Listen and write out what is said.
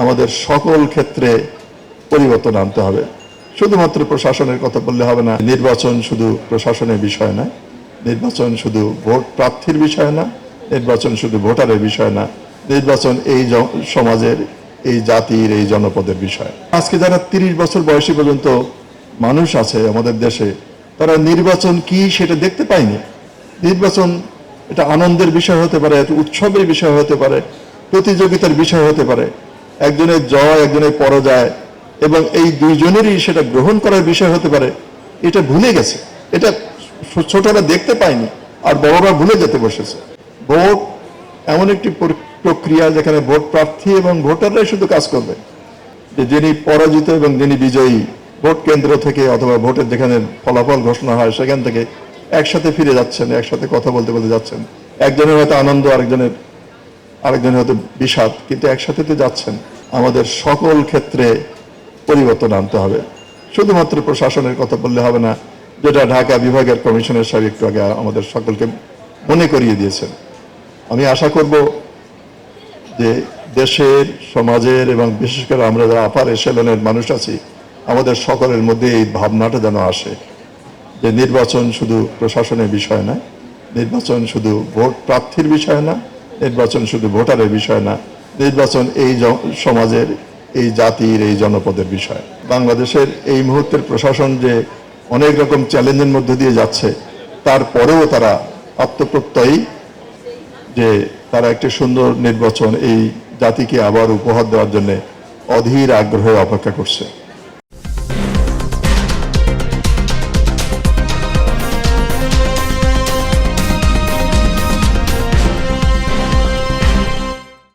আমাদের সকল ক্ষেত্রে পরিবর্তন আনতে হবে। শুধুমাত্র প্রশাসনের কথা বললে হবে না, নির্বাচন শুধু প্রশাসনের বিষয় না, নির্বাচন শুধু ভোট প্রার্থীর বিষয় না, নির্বাচন শুধু ভোটারের বিষয় না, নির্বাচন এই সমাজের, এই জাতির, এই জনপদের বিষয়। আজকে যারা তিরিশ বছর বয়সী পর্যন্ত মানুষ আছে আমাদের দেশে, তারা নির্বাচন কি সেটা দেখতে পায়নি। নির্বাচন এটা আনন্দের বিষয় হতে পারে উৎসবের বিষয় হতে পারে, প্রতিযোগিতার বিষয় হতে পারে একজনের জয়, একজনের পরাজয়, এবং এই দুইজনেরই সেটা গ্রহণ করার বিষয় হতে পারে, এটা ভুলে গেছে। এটা ছোটরা দেখতে পায়নি, আর বড়রা ভুলে যেতে বসেছে। ভোট এমন একটি প্রক্রিয়া যেখানে ভোট প্রার্থী এবং ভোটাররাই শুধু কাজ করবে। যে যিনি পরাজিত এবং যিনি বিজয়ী, ভোট কেন্দ্র থেকে অথবা ভোটের যেখানে ফলাফল ঘোষণা হয়, সেখান থেকে একসাথে ফিরে যাচ্ছেন, একসাথে কথা বলতে বলতে যাচ্ছেন। একজনের হয়তো আনন্দ, আরেকজনের আরেকজনের হয়তো বিষাদ, কিন্তু একসাথে তো যাচ্ছেন। আমাদের সকল ক্ষেত্রে পরিবর্তন আনতে হবে। শুধুমাত্র প্রশাসনের কথা বললে হবে না, যেটা ঢাকা বিভাগের কমিশনের সাহেব একটু আগে আমাদের সকলকে মনে করিয়ে দিয়েছেন। আমি আশা করব যে দেশের, সমাজের এবং বিশেষ করে আমরা যারা আপার এসেলনের মানুষ আছি, আমাদের সকলের মধ্যে এই ভাবনাটা যেন আসে যে নির্বাচন শুধু প্রশাসনের বিষয় না নির্বাচন শুধু ভোট প্রার্থীর বিষয় না নির্বাচন শুধু ভোটারের বিষয় না, নির্বাচন এই সমাজের, এই জাতির, এই জনপদের বিষয়। বাংলাদেশের এই মুহূর্তের প্রশাসন যে অনেক রকম চ্যালেঞ্জের মধ্যে দিয়ে যাচ্ছে তারপরেও তারা আত্মপ্রত্যয়ী যে তারা একটি সুন্দর নির্বাচন এই জাতিকে আবার উপহার দেওয়ার জন্য অধীর আগ্রহে অপেক্ষা করছে।